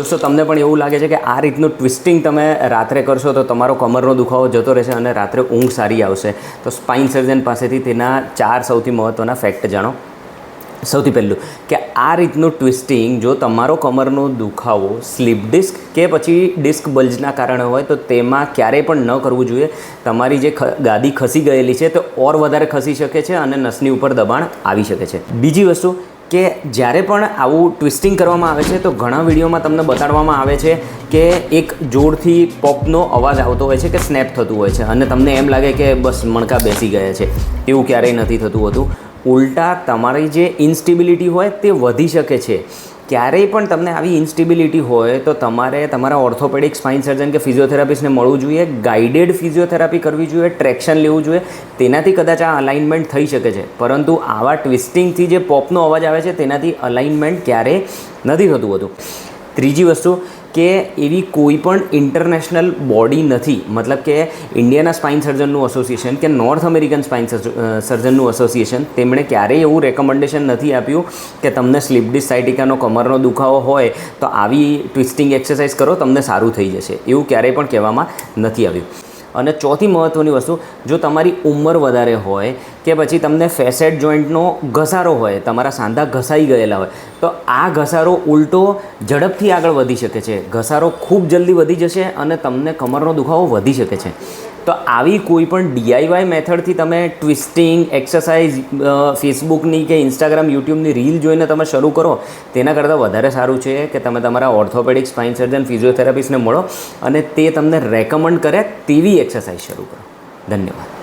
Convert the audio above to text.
દોસ્તો, તમને પણ એવું લાગે છે કે આ રીતનું ટ્વિસ્ટિંગ તમે રાત્રે કરશો તો તમારો કમરનો દુખાવો જતો રહેશે અને રાત્રે ઊંઘ સારી આવશે. તો સ્પાઇન સર્જન પાસેથી તેના ચાર સૌથી મહત્ત્વના ફેક્ટ જાણો. સૌથી પહેલું કે આ રીતનું ટ્વિસ્ટિંગ જો તમારો કમરનો દુખાવો સ્લીપ ડિસ્ક કે પછી ડિસ્ક બલ્જના કારણે હોય તો તેમાં ક્યારેય પણ ન કરવું જોઈએ. તમારી જે ગાદી ખસી ગયેલી છે તે ઓર વધારે ખસી શકે છે અને નસની ઉપર દબાણ આવી શકે છે. બીજી વસ્તુ કે જ્યારે પણ આવું ટ્વિસ્ટિંગ કરવામાં આવે છે, તો ઘણા વિડીયોમાં તમને બતાડવામાં આવે છે કે એક જોરથી પોપનો અવાજ આવતો હોય છે કે સ્નેપ થતું હોય છે. અને તમને એમ લાગે કે બસ મણકા બેસી ગયા છે. એવું ક્યારેય નથી થતું હોતું. ઉલટા તમારી જે ઇન્સ્ટેબિલિટી હોય તે વધી શકે છે. ક્યારેય પણ તમને આવી ઇન્સ્ટેબિલિટી હોય તો તમારે તમારા ઓર્થોપેડિક સ્પાઇન સર્જન કે ફિઝિયોથેરાપિસ્ટને મળવું જોઈએ ગાઈડેડ ફિઝિયોથેરાપી કરવી જોઈએ ટ્રેક્શન લેવું જોઈએ. તેનાથી કદાચ આ અલાઇનમેન્ટ થઈ શકે છે. પરંતુ આવા ટ્વિસ્ટિંગથી જે પોપનો અવાજ આવે છે, તેનાથી અલાઇનમેન્ટ ક્યારેય નથી થતું હોતું. ત્રીજી વસ્તુ કે એવી કોઈ પણ ઇન્ટરનેશનલ બોડી નથી. મતલબ કે ઇન્ડિયાના સ્પાઇન સર્જનનું એસોસિએશન કે નોર્થ અમેરિકન સ્પાઇન સર્જનનું એસોસિએશન તેમણે ક્યારેય એવું રેકમેન્ડેશન નથી આપ્યું કે તમને સ્લીપ સાઇટિકાનો કમરનો દુખાવો હોય તો આવી ટ્વિસ્ટિંગ એક્સરસાઇઝ કરો, તમને સારું થઈ જશે. એવું ક્યારેય પણ કહેવામાં નથી આવ્યું. અને ચોથી મહત્ત્વની વસ્તુ, જો તમારી ઉંમર વધારે હોય કે પછી તમને ફેસેટ જોઈન્ટનો ઘસારો હોય, તમારા સાંધા ઘસાઈ ગયેલા હોય, તો આ ઘસારો ઉલટો ઝડપથી આગળ વધી શકે છે. ઘસારો ખૂબ જલ્દી વધી જશે અને તમને કમરનો દુખાવો વધી શકે છે. તો આવી કોઈ પણ ડીઆઈવાય મેથડથી તમે ટ્વિસ્ટિંગ, એક્સરસાઇઝ ફેસબુકની કે ઇન્સ્ટાગ્રામ, યુટ્યુબની રીલ જોઈને તમે શરૂ કરો, તેના કરતાં વધારે સારું છે કે તમે તમારા ઓર્થોપેડિક, સ્પાઇન સર્જન, ફિઝિયોથેરાપિસ્ટને મળો અને તે તમને રેકમેન્ડ કરે તેવી એક્સરસાઇઝ શરૂ કરો. ધન્યવાદ.